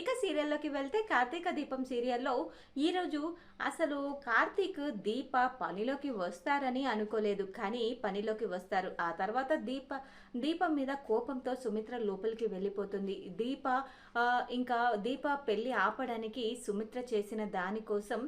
ఇక సీరియల్లోకి వెళ్తే కార్తీక దీపం సీరియల్లో ఈరోజు అసలు కార్తీక్ దీప పనిలోకి వస్తారని అనుకోలేదు. కానీ పనిలోకి వస్తారు. ఆ తర్వాత దీప దీపం మీద కోపంతో సుమిత్ర లోపలికి వెళ్ళిపోతుంది. దీప ఇంకా దీప పెళ్ళి ఆపడానికి సుమిత్ర చేసిన దానికోసం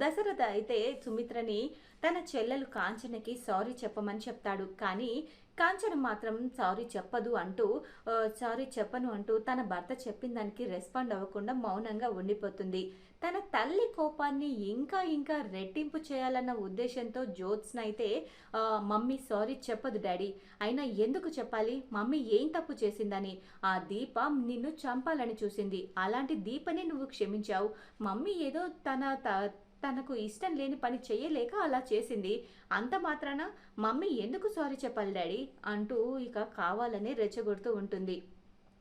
దశరథ అయితే సుమిత్రని తన చెల్లెలు కాంచనకి సారీ చెప్పమని చెప్తాడు. కానీ కాంచన మాత్రం సారీ చెప్పదు అంటూ సారీ చెప్పను అంటూ తన భర్త చెప్పిన దానికి రెస్పాండ్ అవ్వకుండా మౌనంగా ఉండిపోతుంది. తన తల్లి కోపాన్ని ఇంకా ఇంకా రెట్టింపు చేయాలన్న ఉద్దేశంతో జ్యోత్స్న అయితే మమ్మీ సారీ చెప్పదు డాడీ. అయినా ఎందుకు చెప్పాలి? మమ్మీ ఏం తప్పు చేసిందని? ఆ దీప నిన్ను చంపాలని చూసింది. అలాంటి దీపని నువ్వు క్షమించావు. మమ్మీ ఏదో తన త- తనకు ఇష్టం లేని పని చేయలేక అలా చేసింది. అంత మాత్రాన మమ్మీ ఎందుకు సారీ చెప్పాలి డాడీ? అంటూ ఇక కావాలని రెచ్చగొడుతూ ఉంటుంది.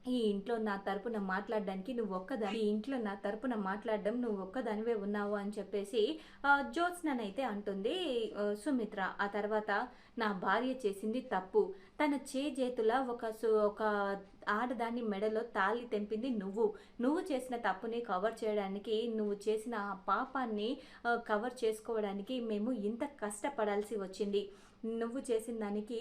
ఈ ఇంట్లో నా తరపున మాట్లాడడానికి నువ్వు ఒక్కదాని ఈ ఇంట్లో నా తరపున మాట్లాడడం నువ్వు ఒక్కదానివే ఉన్నావు అని చెప్పేసి జ్యోత్స్ననైతే అంటుంది. సుమిత్ర ఆ తర్వాత నా భార్య చేసింది తప్పు. తన చే చేతుల ఒక సు- ఒక ఆడదాన్ని మెడలో తాళి తెంపింది నువ్వు. నువ్వు చేసిన తప్పుని కవర్ చేయడానికి నువ్వు చేసిన ఆ పాపాన్ని కవర్ చేసుకోవడానికి మేము ఇంత కష్టపడాల్సి వచ్చింది. నువ్వు చేసిన దానికి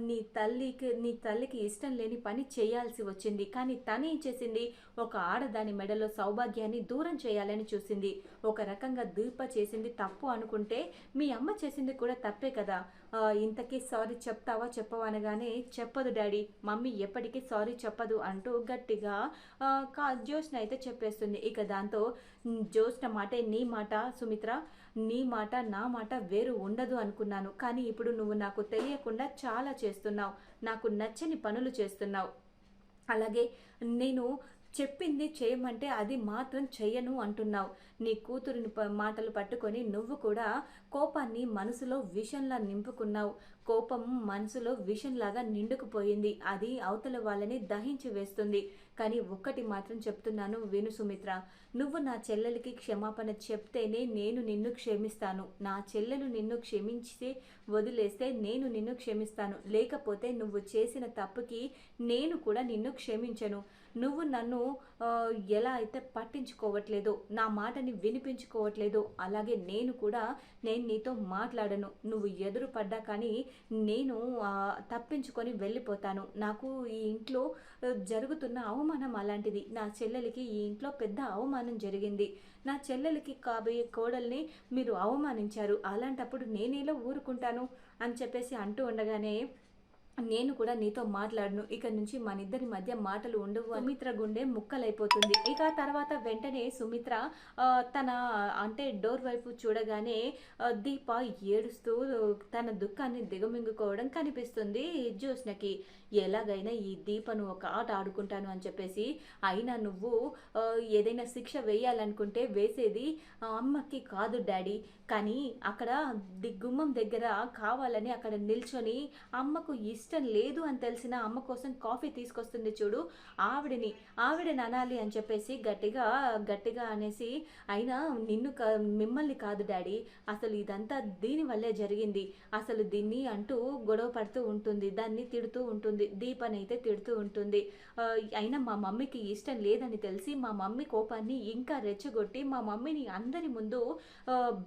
నీ తల్లికి నీ తల్లికి ఇష్టం లేని పని చేయాల్సి వచ్చింది. కానీ తను ఏం చేసింది? ఒక ఆడదాని మెడలో సౌభాగ్యాన్ని దూరం చేయాలని చూసింది. ఒక రకంగా దీప చేసింది తప్పు అనుకుంటే మీ అమ్మ చేసింది కూడా తప్పే కదా. ఇంతకీ సారీ చెప్తావా చెప్పవా అనగానే చెప్పదు డాడీ. మమ్మీ ఎప్పటికీ సారీ చెప్పదు అంటూ గట్టిగా కా జ్యోత్స్న అయితే చెప్పేస్తుంది. ఇక దాంతో "ఉమ్, మాటే నీ మాట సుమిత్ర. నీ మాట నా మాట వేరు ఉండదు అనుకున్నాను. కానీ ఇప్పుడు నువ్వు నాకు తెలియకుండా చాలా చేస్తున్నావు. నాకు నచ్చని పనులు చేస్తున్నావు. అలాగే నేను చెప్పింది చేయమంటే అది మాత్రం చెయ్యను అంటున్నావు. నీ కూతురిని మాటలు పట్టుకొని నువ్వు కూడా కోపాన్ని మనసులో విషంలా నింపుకున్నావు. కోపం మనసులో విషంలాగా నిండుకుపోయింది. అది అవతల వాళ్ళని దహించి వేస్తుంది. కానీ ఒక్కటి మాత్రం చెప్తున్నాను విను సుమిత్ర. నువ్వు నా చెల్లెలకి క్షమాపణ చెప్తేనే నేను నిన్ను క్షమిస్తాను. నా చెల్లెలు నిన్ను క్షమించి వదిలేస్తే నేను నిన్ను క్షమిస్తాను. లేకపోతే నువ్వు చేసిన తప్పుకి నేను కూడా నిన్ను క్షమించను. నువ్వు నన్ను ఎలా అయితే పట్టించుకోవట్లేదో నా మాటని వినిపించుకోవట్లేదో అలాగే నేను కూడా నేను నీతో మాట్లాడను. నువ్వు ఎదురు పడ్డా కానీ నేను తప్పించుకొని వెళ్ళిపోతాను. నాకు ఈ ఇంట్లో జరుగుతున్న అవమానం అలాంటిది. నా చెల్లెలికి ఈ ఇంట్లో పెద్ద అవమానం జరిగింది. నా చెల్లెలికి కాబోయే కోడల్ని మీరు అవమానించారు. అలాంటప్పుడు నేనేలా ఊరుకుంటాను? అని చెప్పేసి అంటూ ఉండగానే నేను కూడా నీతో మాట్లాడను. ఇక నుంచి మన ఇద్దరి మధ్య మాటలు ఉండవు. సుమిత్ర గుండె ముక్కలైపోతుంది. ఇక తర్వాత వెంటనే సుమిత్ర తన అంటే డోర్ వైపు చూడగానే దీప ఏడుస్తూ తన దుఃఖాన్ని దిగమింగుకోవడం కనిపిస్తుంది జ్యోత్స్నకి ఎలాగైనా ఈ దీపను ఒక ఆట ఆడుకుంటాను అని చెప్పేసి అయినా నువ్వు ఏదైనా శిక్ష వేయాలనుకుంటే వేసేది అమ్మకి కాదు డాడీ. కానీ అక్కడ ది గుమ్మం దగ్గర కావాలని అక్కడ నిల్చొని అమ్మకు ఇష్టం లేదు అని తెలిసిన అమ్మ కోసం కాఫీ తీసుకొస్తుంది చూడు. ఆవిడని ఆవిడని అనాలి అని చెప్పేసి గట్టిగా గట్టిగా అనేసి అయినా నిన్ను కా మిమ్మల్ని కాదు డాడీ. అసలు ఇదంతా దీని వల్లే జరిగింది. అసలు దీన్ని అంటూ గొడవ పడుతూ ఉంటుంది దాన్ని తిడుతూ ఉంటుంది. దీపని అయితే తిడుతూ ఉంటుంది. అయినా మా మమ్మీకి ఇష్టం లేదని తెలిసి మా మమ్మీ కోపాన్ని ఇంకా రెచ్చగొట్టి మా మమ్మీని అందరి ముందు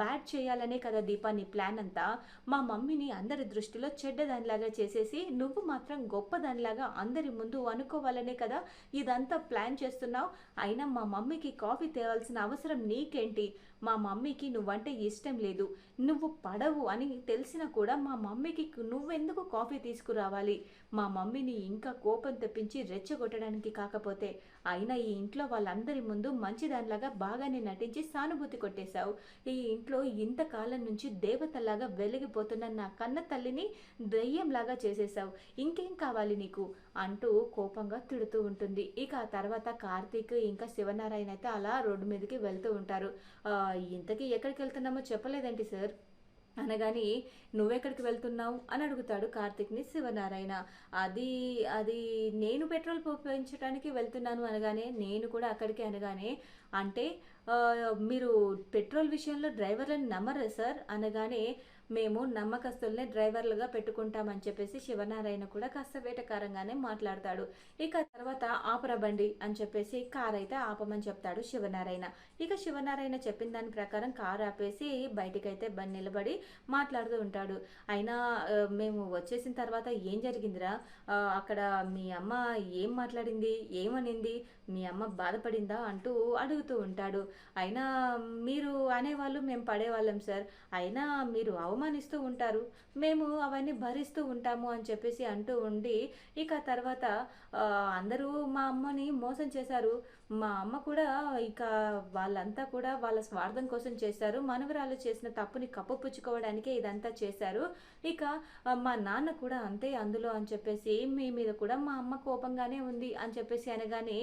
బ్యాడ్ చేయాలనే కదా దీపాన్ని ప్లాన్ అంతా. మా మమ్మీని అందరి దృష్టిలో చెడ్డదానిలాగా చేసేసి నువ్వు మాత్రం గొప్పదానిలాగా అందరి ముందు అనుకోవాలనే కదా ఇదంతా ప్లాన్ చేస్తున్నావు. అయినా మా మమ్మీకి కాఫీ తేవాల్సిన అవసరం నీకేంటి? మా మమ్మీకి నువ్వంటే ఇష్టం లేదు. నువ్వు పడవు అని తెలిసినా కూడా మా మమ్మీకి నువ్వెందుకు కాఫీ తీసుకురావాలి? మా మమ్మీని ఇంకా కోపం తెప్పించి రెచ్చగొట్టడానికి కాకపోతే అయినా ఈ ఇంట్లో వాళ్ళందరి ముందు మంచిదానిలాగా బాగానే నటించి సానుభూతి కొట్టేశావు. ఈ ఇంట్లో ఇంతకాలం నుంచి దేవతలాగా వెలిగిపోతున్న నా కన్న తల్లిని దెయ్యంలాగా చేసేసావు ఇంకేం కావాలి నీకు? అంటూ కోపంగా తిడుతూ ఉంటుంది. ఇక ఆ తర్వాత కార్తీక్ ఇంకా శివనారాయణ అయితే అలా రోడ్డు మీదకి వెళ్తూ ఉంటారు. ఇంతకీ ఎక్కడికి వెళ్తున్నామో చెప్పలేదండి సార్? అనగాని నువ్వెక్కడికి వెళ్తున్నావు? అని అడుగుతాడు కార్తిక్ని శివనారాయణ. అది అది నేను పెట్రోల్ పోయించడానికి వెళ్తున్నాను అనగానే నేను కూడా అక్కడికి అనగానే అంటే మీరు పెట్రోల్ విషయంలో డ్రైవర్లను నమ్మరా సార్? అనగానే మేము నమ్మకస్తుల్ని డ్రైవర్లుగా పెట్టుకుంటామని చెప్పేసి శివనారాయణ కూడా కాస్త వేటకారంగానే మాట్లాడతాడు. ఇక తర్వాత ఆపర బండి అని చెప్పేసి కార్ అయితే ఆపమని చెప్తాడు శివనారాయణ. ఇక శివనారాయణ చెప్పిన దాని ప్రకారం కార్ ఆపేసి బయటికైతే బండి నిలబడి మాట్లాడుతూ ఉంటాడు. అయినా మేము వచ్చేసిన తర్వాత ఏం జరిగిందిరా? అక్కడ మీ అమ్మ ఏం మాట్లాడింది? ఏమనింది? మీ అమ్మ బాధపడిందా అంటూ అడుగుతూ ఉంటాడు. అయినా మీరు అనేవాళ్ళు మేము పడేవాళ్ళం సార్. అయినా మీరు అవమానిస్తూ ఉంటారు. మేము అవన్నీ భరిస్తూ ఉంటాము అని చెప్పేసి అంటూ ఉండి ఇక తర్వాత అందరూ మా అమ్మని మోసం చేశారు. మా అమ్మ కూడా ఇక వాళ్ళంతా కూడా వాళ్ళ స్వార్థం కోసం చేశారు. మనవరాలు చేసిన తప్పుని కప్పపుచ్చుకోవడానికే ఇదంతా చేశారు. ఇక మా నాన్న కూడా అంతే అందులో అని చెప్పేసి మీ మీద కూడా మా అమ్మ కోపంగానే ఉంది అని చెప్పేసి అనగానే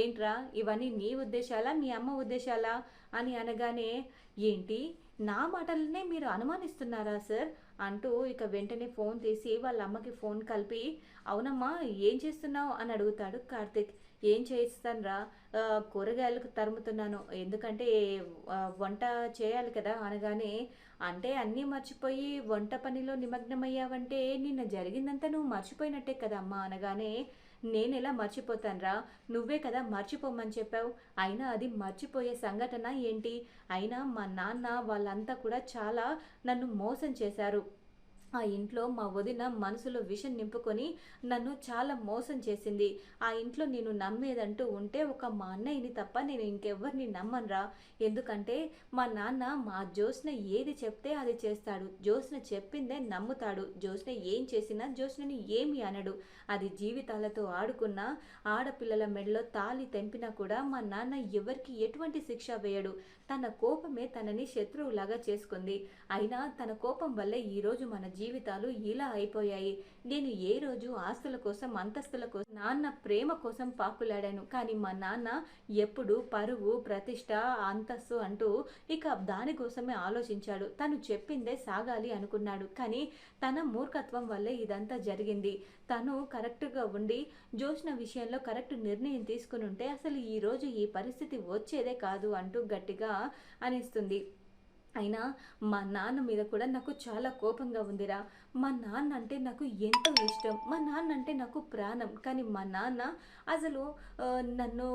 ఏంట్రా ఇవన్నీ నీ ఉద్దేశాలా మీ అమ్మ ఉద్దేశాలా? అని అనగానే ఏంటి నా మాటలనే మీరు అనుమానిస్తున్నారా సార్? అంటూ ఇక వెంటనే ఫోన్ తీసి వాళ్ళ అమ్మకి ఫోన్ కలిపి అవునమ్మా ఏం చేస్తున్నావు? అని అడుగుతాడు కార్తిక్. ఏం చేస్తానురా కూరగాయలకు తరుముతున్నాను. ఎందుకంటే వంట చేయాలి కదా అనగానే అంటే అన్నీ మర్చిపోయి వంట పనిలో నిమగ్నమయ్యావంటే నిన్న జరిగిందంతా నువ్వు మర్చిపోయినట్టే కదా అనగానే నేనెలా మర్చిపోతానరా? మర్చిపోతానురా నువ్వే కదా మర్చిపోమని చెప్పావు. అయినా అది మర్చిపోయే సంఘటన ఏంటి? అయినా మా నాన్న వాళ్ళంతా కూడా చాలా నన్ను మోసం చేశారు. ఆ ఇంట్లో మా వదిన మనసులో విషం నింపుకొని నన్ను చాలా మోసం చేసింది. ఆ ఇంట్లో నేను నమ్మేదంటూ ఉంటే ఒక మా అన్నయ్యని తప్ప నేను ఇంకెవ్వరిని నమ్మనురా. ఎందుకంటే మా నాన్న మా జ్యోత్స్న ఏది చెప్తే అది చేస్తాడు. జ్యోత్స్న చెప్పిందే నమ్ముతాడు. జ్యోత్స్న ఏం చేసినా జ్యోత్స్నని ఏమి అనడు. అది జీవితాలతో ఆడుకున్న ఆడపిల్లల మెడలో తాలి తెంపినా కూడా మా నాన్న ఎవరికి ఎటువంటి శిక్ష వేయడు. తన కోపమే తనని శత్రువులాగా చేసుకుంది. అయినా తన కోపం వల్లే ఈరోజు మన జీవితాలు ఇలా అయిపోయాయి. నేను ఏ రోజు ఆస్తుల కోసం అంతస్తుల కోసం నాన్న ప్రేమ కోసం పాకులాడాను. కానీ మా నాన్న ఎప్పుడు పరువు ప్రతిష్ట అంతస్తు అంటూ ఇక దానికోసమే ఆలోచించాడు. తను చెప్పిందే సాగాలి అనుకున్నాడు. కానీ తన మూర్ఖత్వం వల్లే ఇదంతా జరిగింది. తను కరెక్ట్గా ఉండి జోష్న విషయంలో కరెక్ట్ నిర్ణయం తీసుకుని ఉంటే అసలు ఈ రోజు ఈ పరిస్థితి వచ్చేదే కాదు అంటూ గట్టిగా అనిస్తుంది. అయినా మా నాన్న మీద కూడా నాకు చాలా కోపంగా ఉందిరా. మా నాన్న అంటే నాకు ఎంతో ఇష్టం. మా నాన్న అంటే నాకు ప్రాణం. కానీ మా నాన్న అసలు నన్ను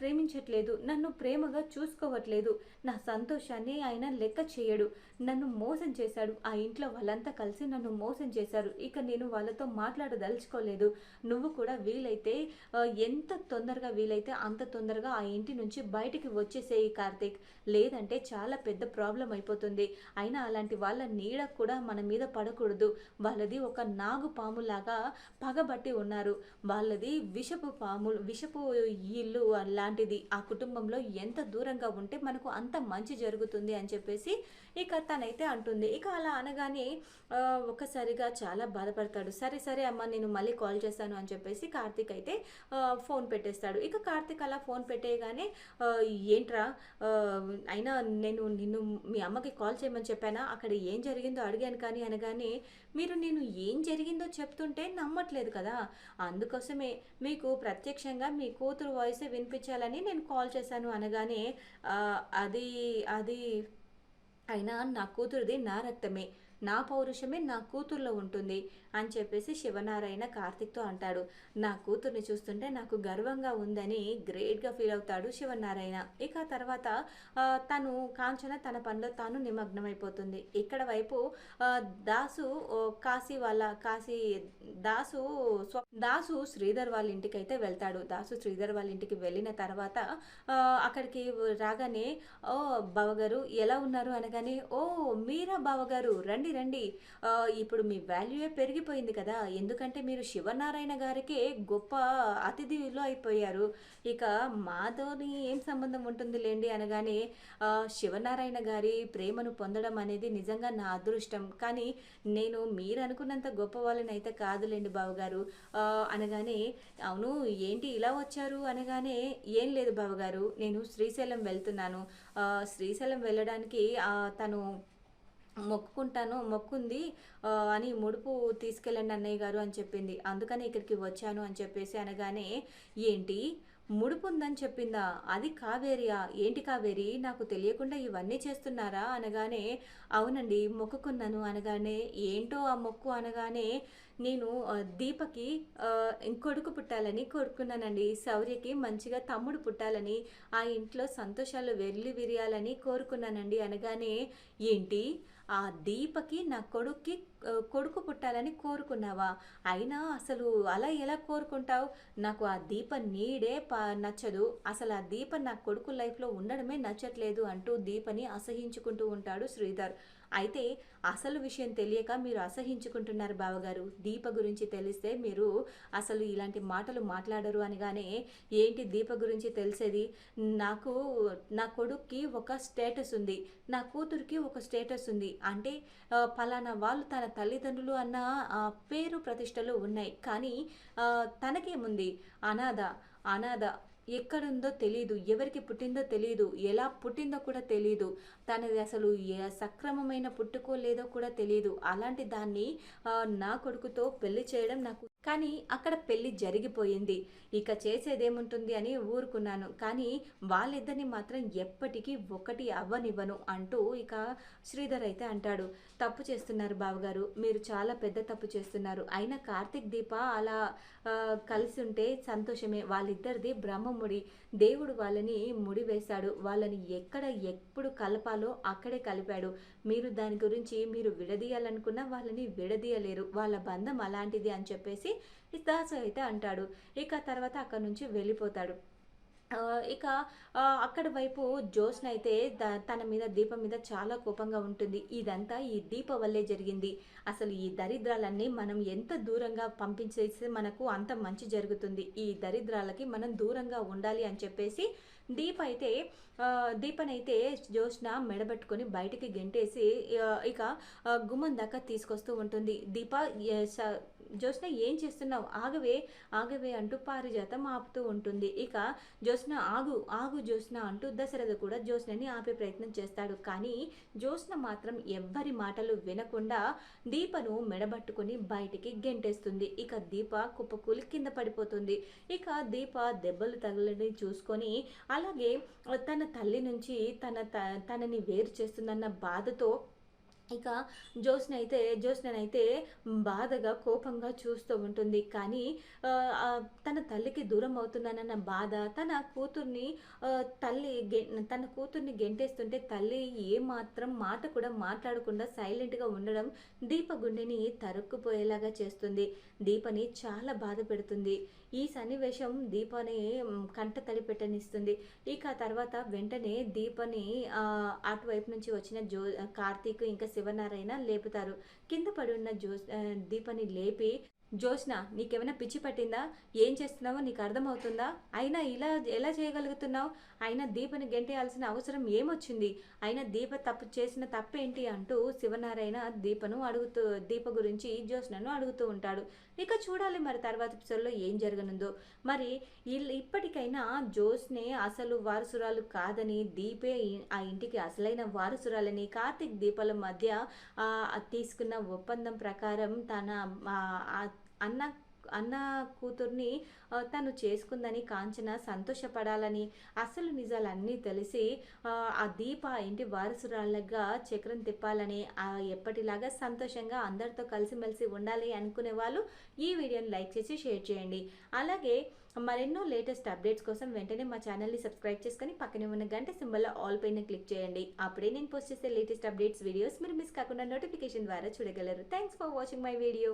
ప్రేమించట్లేదు. నన్ను ప్రేమగా చూసుకోవట్లేదు. నా సంతోషాన్ని ఆయన లెక్క చేయడు. నన్ను మోసం చేశాడు. ఆ ఇంట్లో వాళ్ళంతా కలిసి నన్ను మోసం చేశారు. ఇక నేను వాళ్ళతో మాట్లాడదలుచుకోలేదు. నువ్వు కూడా వీలైతే ఎంత తొందరగా వీలైతే అంత తొందరగా ఆ ఇంటి నుంచి బయటికి వచ్చేసేయి కార్తీక్. లేదంటే చాలా పెద్ద ప్రాబ్లం అయిపోతుంది. అయినా అలాంటి వాళ్ళ నీడ కూడా మన మీద పడకూడదు. వాళ్ళది ఒక నాగు పాములాగా పగబట్టి ఉన్నారు. వాళ్ళది విషపు పాములు విషపు ఇల్లు లాంటిది. ఆ కుటుంబంలో ఎంత దూరంగా ఉంటే మనకు అంత మంచి జరుగుతుంది అని చెప్పేసి ఇక తనైతే అంటుంది. ఇక అలా అనగానే ఒక్కసారిగా చాలా బాధపడతాడు. సరే సరే అమ్మ నేను మళ్ళీ కాల్ చేస్తాను అని చెప్పేసి కార్తీక్ అయితే ఫోన్ పెట్టేస్తాడు. ఇక కార్తీక్ అలా ఫోన్ పెట్టేయగానే ఏంట్రా అయినా నేను నిన్ను మీ అమ్మకి కాల్ చేయమని చెప్పానా? అక్కడ ఏం జరిగిందో అడిగాను కానీ అనగానే మీరు నేను ఏం జరిగిందో చెప్తుంటే నమ్మట్లేదు కదా. అందుకోసమే మీకు ప్రత్యక్షంగా మీ కూతురు వాయిసే వినిపించాలని నేను కాల్ చేశాను. అనగానే అది అది అయినా నా కూతురుది నా రక్తమే. నా పౌరుషమే నా కూతుర్లో ఉంటుంది అని చెప్పేసి శివనారాయణ కార్తిక్తో అంటాడు. నా కూతుర్ని చూస్తుంటే నాకు గర్వంగా ఉందని గ్రేట్గా ఫీల్ అవుతాడు శివనారాయణ. ఇక తర్వాత తను కాంచన తన పనిలో తాను నిమగ్నమైపోతుంది. ఇక్కడ వైపు దాసు ఓ, కాశీ వాళ్ళ కాశీ దాసు దాసు శ్రీధర్ వాళ్ళ ఇంటికి అయితే వెళ్తాడు. దాసు శ్రీధర్ వాళ్ళ ఇంటికి వెళ్ళిన తర్వాత అక్కడికి రాగానే ఓ బావగారు ఎలా ఉన్నారు? అనగానే ఓ మీరా బావగారు రండి రండి రండి. ఇప్పుడు మీ వాల్యూయే పెరిగిపోయింది కదా. ఎందుకంటే మీరు శివనారాయణ గారికే గొప్ప అతిథిలో అయిపోయారు. ఇక మాతోని ఏం సంబంధం ఉంటుంది లేండి అనగానే శివనారాయణ గారి ప్రేమను పొందడం అనేది నిజంగా నా అదృష్టం. కానీ నేను మీరు అనుకున్నంత గొప్ప వాళ్ళని అయితే కాదులేండి బావగారు. అనగానే అవును ఏంటి ఇలా వచ్చారు అనగానే ఏం లేదు బావగారు. నేను శ్రీశైలం వెళ్తున్నాను. శ్రీశైలం వెళ్ళడానికి తను మొక్కుకుంటాను మొక్కుంది అని ముడుపు తీసుకెళ్ళండి అన్నయ్య గారు అని చెప్పింది. అందుకని ఇక్కడికి వచ్చాను అని చెప్పేసి అనగానే ఏంటి? ముడుపు ఉందని చెప్పిందా? అది కావేరియా? ఏంటి కావేరి? నాకు తెలియకుండా ఇవన్నీ చేస్తున్నారా? అనగానే అవునండి మొక్కుకున్నాను. అనగానే ఏంటో ఆ మొక్కు? అనగానే నేను దీపకి ఇంకొడుకు కొడుకు పుట్టాలని కోరుకున్నానండి. శౌర్యకి మంచిగా తమ్ముడు పుట్టాలని ఆ ఇంట్లో సంతోషాలు వెళ్ళి విరియాలని కోరుకున్నానండి. అనగానే ఏంటి? ఆ దీపకి నా కొడుక్కి కొడుకు పుట్టాలని కోరుకున్నావా? అయినా అసలు అలా ఎలా కోరుకుంటావు? నాకు ఆ దీప నీడే ప నచ్చదు. అసలు ఆ దీప నా కొడుకు లైఫ్లో ఉండడమే నచ్చట్లేదు అంటూ దీపని అసహించుకుంటూ ఉంటాడు శ్రీధర్. అయితే అసలు విషయం తెలియక మీరు అసహించుకుంటున్నారు బావగారు. దీప గురించి తెలిస్తే మీరు అసలు ఇలాంటి మాటలు మాట్లాడరు అనగానే ఏంటి దీప గురించి తెలిసేది? నాకు నా కొడుక్కి ఒక స్టేటస్ ఉంది. నా కూతురికి ఒక స్టేటస్ ఉంది. అంటే పలానా వాళ్ళు తన తల్లిదండ్రులు అన్న పేరు ప్రతిష్టలు ఉన్నాయి. కానీ తనకేముంది? అనాథ అనాథ ఎక్కడుందో తెలియదు ఎవరికి పుట్టిందో తెలియదు ఎలా పుట్టిందో కూడా తెలియదు తనది అసలు ఏ సక్రమమైన పుట్టుకో లేదో కూడా తెలియదు అలాంటి దాన్ని నా కొడుకుతో పెళ్ళి చేయడం నాకు కానీ అక్కడ పెళ్ళి జరిగిపోయింది. ఇక చేసేదేముంటుంది అని ఊరుకున్నాను. కానీ వాళ్ళిద్దరిని మాత్రం ఎప్పటికీ ఒకటి అవ్వనివ్వను అంటూ ఇక శ్రీధర్ అయితే అంటాడు. తప్పు చేస్తున్నారు బావగారు. మీరు చాలా పెద్ద తప్పు చేస్తున్నారు. అయినా కార్తిక్ దీప అలా కలిసి ఉంటే సంతోషమే. వాళ్ళిద్దరిది బ్రహ్మముడి దేవుడు వాళ్ళని ముడివేశాడు. వాళ్ళని ఎక్కడ ఎప్పుడు కలపాలో అక్కడే కలిపాడు. మీరు దాని గురించి మీరు విడదీయాలనుకున్నా వాళ్ళని విడదీయలేరు. వాళ్ళ బంధం అలాంటిది అని చెప్పేసి దాసు అయితే అంటాడు. ఇక తర్వాత అక్కడ నుంచి వెళ్ళిపోతాడు. ఇక అక్కడ వైపు జోష్న అయితే ద- తన మీద దీపం మీద చాలా కోపంగా ఉంటుంది. ఇదంతా ఈ దీప వల్లే జరిగింది. అసలు ఈ దరిద్రాలన్నీ మనం ఎంత దూరంగా పంపించేస్తే మనకు అంత మంచి జరుగుతుంది. ఈ దరిద్రాలకి మనం దూరంగా ఉండాలి అని చెప్పేసి దీప అయితే దీపనైతే జోష్న మెడబెట్టుకొని బయటికి గెంటేసి ఇక గుమ్మం దాకా తీసుకొస్తూ ఉంటుంది. దీప జ్యోత్స్న ఏం చేస్తున్నావు? ఆగవే ఆగవే అంటూ పారిజాతం ఆపుతూ ఉంటుంది. ఇక జ్యోత్స్న ఆగు ఆగు జ్యోత్స్న అంటూ దశరథ కూడా జ్యోత్స్నని ఆపే ప్రయత్నం చేస్తాడు. కానీ జ్యోత్స్న మాత్రం ఎవ్వరి మాటలు వినకుండా దీపను మెడబట్టుకుని బయటికి గెంటేస్తుంది. ఇక దీప కుప్పకూలి కింద పడిపోతుంది. ఇక దీప దెబ్బలు తగలని చూసుకొని అలాగే తన తల్లి నుంచి తన త- తనని వేరు చేస్తుందన్న బాధతో ఇక జ్యోత్స్న అయితే జ్యోత్స్ననైతే బాధగా కోపంగా చూస్తూ ఉంటుంది. కానీ తన తల్లికి దూరం అవుతున్నానన్న బాధ తన కూతుర్ని తల్లి గె తన కూతుర్ని గెంటేస్తుంటే తల్లి ఏమాత్రం మాట కూడా మాట్లాడకుండా సైలెంట్గా ఉండడం దీప గుండెని తరుక్కుపోయేలాగా చేస్తుంది. దీపని చాలా బాధ పెడుతుంది. ఈ సన్నివేశం దీపని కంట తడి పెట్టనిస్తుంది ఇక తర్వాత వెంటనే దీపని అటువైపు నుంచి వచ్చిన జో కార్తీక్ ఇంకా శివనారాయణ లేపుతారు. కింద పడి ఉన్న జో దీపని లేపి జోష్న నీకేమైనా పిచ్చి పట్టిందా? ఏం చేస్తున్నావో నీకు అర్థమవుతుందా? అయినా ఇలా ఎలా చేయగలుగుతున్నావు? అయినా దీపని గెంటేయాల్సిన అవసరం ఏమొచ్చింది? అయినా దీప తప్పు చేసిన తప్పేంటి అంటూ శివనారాయణ దీపను అడుగుతూ దీప గురించి జోష్నను అడుగుతూ ఉంటాడు. ఇక చూడాలి మరి తర్వాత ఎపిసోడ్లో ఏం జరగనుందో. మరి ఇప్పటికైనా జోష్నే అసలు వారసురాలు కాదని దీపే ఆ ఇంటికి అసలైన వారసురాలని కార్తీక్ దీపాల మధ్య తీసుకున్న ఒప్పందం ప్రకారం తన అన్న అన్న కూతుర్ని తను చేసుకుందని కాంచన సంతోషపడాలని అసలు నిజాలన్నీ తెలిసి ఆ, దీప ఇంటి వారసురాళ్ళగా చక్రం తిప్పాలని ఆ, ఎప్పటిలాగా సంతోషంగా అందరితో కలిసిమెలిసి ఉండాలి అనుకునే వాళ్ళు ఈ వీడియోని లైక్ చేసి షేర్ చేయండి. అలాగే మరెన్నో లేటెస్ట్ అప్డేట్స్ కోసం వెంటనే మా ఛానల్ని సబ్స్క్రైబ్ చేసుకొని పక్కనే ఉన్న గంట సింబల్లో ఆల్ పైన క్లిక్ చేయండి. అప్పుడే నేను పోస్ట్ చేసే లేటెస్ట్ అప్డేట్స్ వీడియోస్ మీరు మిస్ కాకుండా నోటిఫికేషన్ ద్వారా చూడగలరు. Thanks for watching my video